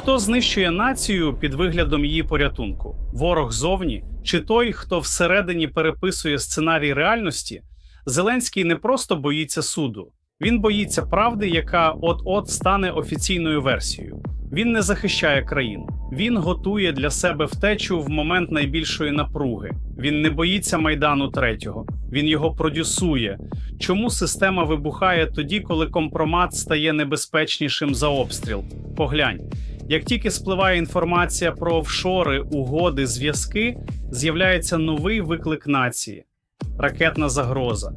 Хто знищує націю під виглядом її порятунку? Ворог зовні чи той, хто всередині переписує сценарій реальності? Зеленський не просто боїться суду, він боїться правди, яка от-от стане офіційною версією. Він не захищає країну. Він готує для себе втечу в момент найбільшої напруги. Він не боїться майдану третього. Він його продюсує. Чому система вибухає тоді, коли компромат стає небезпечнішим за обстріл? Поглянь. Як тільки спливає інформація про офшори, угоди, зв'язки, з'являється новий виклик нації: ракетна загроза,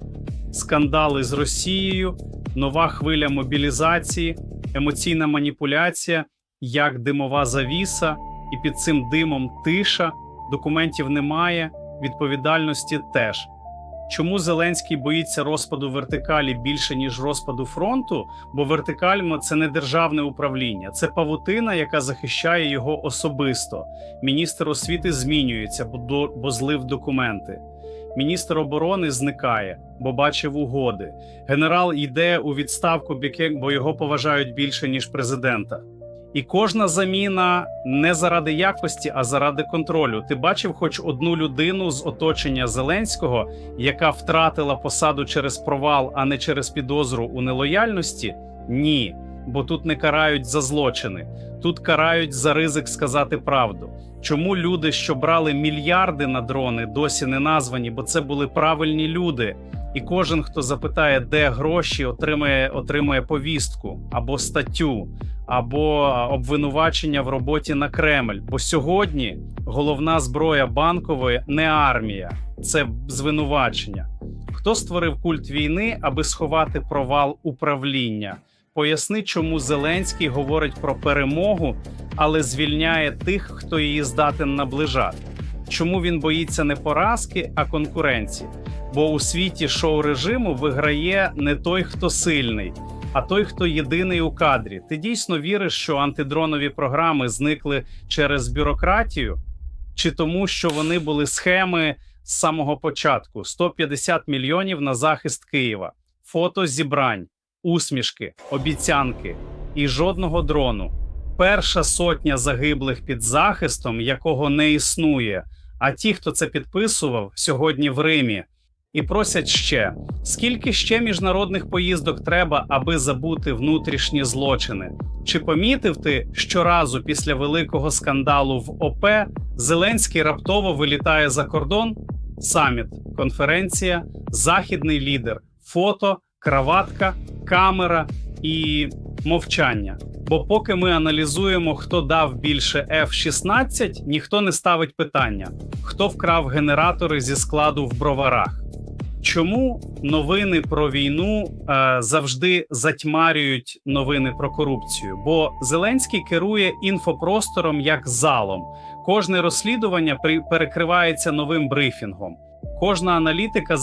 скандали з Росією, нова хвиля мобілізації, емоційна маніпуляція, як димова завіса, і під цим димом тиша, документів немає, відповідальності теж. Чому Зеленський боїться розпаду вертикалі більше ніж розпаду фронту? Бо вертикально це не державне управління, це павутина, яка захищає його особисто. Міністр освіти змінюється, бо, бо злив документи. Міністр оборони зникає, бо бачив угоди. Генерал йде у відставку, бо його поважають більше ніж президента. І кожна заміна не заради якості, а заради контролю. Ти бачив хоч одну людину з оточення Зеленського, яка втратила посаду через провал, а не через підозру у нелояльності? Ні, бо тут не карають за злочини, тут карають за ризик сказати правду. Чому люди, що брали мільярди на дрони, досі не названі, бо це були правильні люди. І кожен, хто запитає, де гроші, отримає, отримає повістку або статтю, або обвинувачення в роботі на Кремль. Бо сьогодні головна зброя банкової не армія, це звинувачення. Хто створив культ війни, аби сховати провал управління? Поясни, чому Зеленський говорить про перемогу, але звільняє тих, хто її здатен наближати. Чому він боїться не поразки, а конкуренції? Бо у світі шоу-режиму виграє не той, хто сильний, а той, хто єдиний у кадрі. Ти дійсно віриш, що антидронові програми зникли через бюрократію, чи тому, що вони були схеми з самого початку: 150 мільйонів на захист Києва, фото зібрань, усмішки, обіцянки і жодного дрону. Перша сотня загиблих під захистом, якого не існує. А ті, хто це підписував сьогодні в Римі, і просять ще скільки ще міжнародних поїздок треба, аби забути внутрішні злочини? Чи помітив ти щоразу після великого скандалу в ОП Зеленський раптово вилітає за кордон? Саміт, конференція, західний лідер, фото, краватка, камера і мовчання. Бо поки ми аналізуємо, хто дав більше F-16, ніхто не ставить питання, хто вкрав генератори зі складу в броварах. Чому новини про війну е, завжди затьмарюють новини про корупцію? Бо Зеленський керує інфопростором як залом. Кожне розслідування при, перекривається новим брифінгом. Кожна аналітика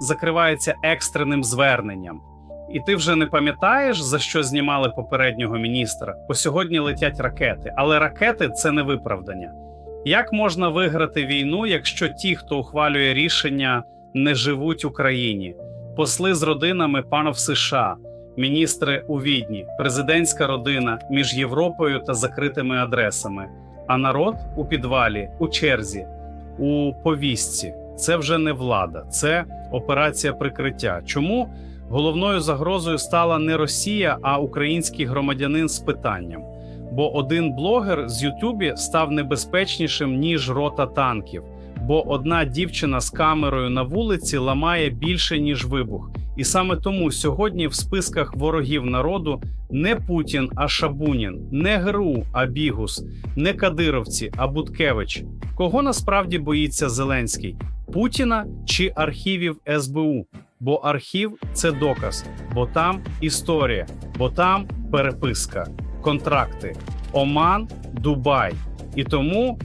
закривається екстреним зверненням. І ти вже не пам'ятаєш, за що знімали попереднього міністра? Бо сьогодні летять ракети, але ракети це не виправдання. Як можна виграти війну, якщо ті, хто ухвалює рішення, не живуть Україні? Посли з родинами панов США, міністри у Відні, президентська родина між Європою та закритими адресами, а народ у підвалі, у черзі, у повістці. Це вже не влада, це операція прикриття. Чому? Головною загрозою стала не Росія, а український громадянин з питанням. Бо один блогер з Ютубі став небезпечнішим ніж рота танків. Бо одна дівчина з камерою на вулиці ламає більше ніж вибух. І саме тому сьогодні в списках ворогів народу не Путін, а Шабунін, не ГРУ, а Бігус, не Кадировці, а Буткевич. Кого насправді боїться Зеленський? Путіна чи архівів СБУ? Бо архів це доказ, бо там історія, бо там переписка, контракти, Оман, Дубай. І тому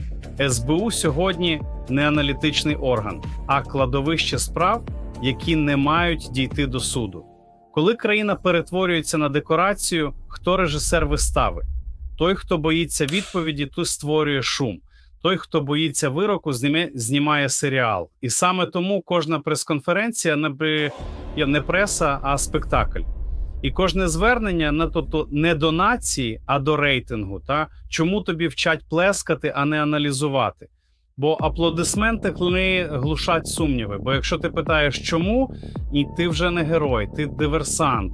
СБУ сьогодні не аналітичний орган, а кладовище справ, які не мають дійти до суду. Коли країна перетворюється на декорацію, хто режисер вистави? Той, хто боїться відповіді, той створює шум. Той, хто боїться вироку, знімає серіал. І саме тому кожна прес-конференція не, преса, а спектакль. І кожне звернення на то, то не до нації, а до рейтингу. Та чому тобі вчать плескати, а не аналізувати? Бо аплодисменти вони глушать сумніви. Бо якщо ти питаєш, чому, і ти вже не герой, ти диверсант.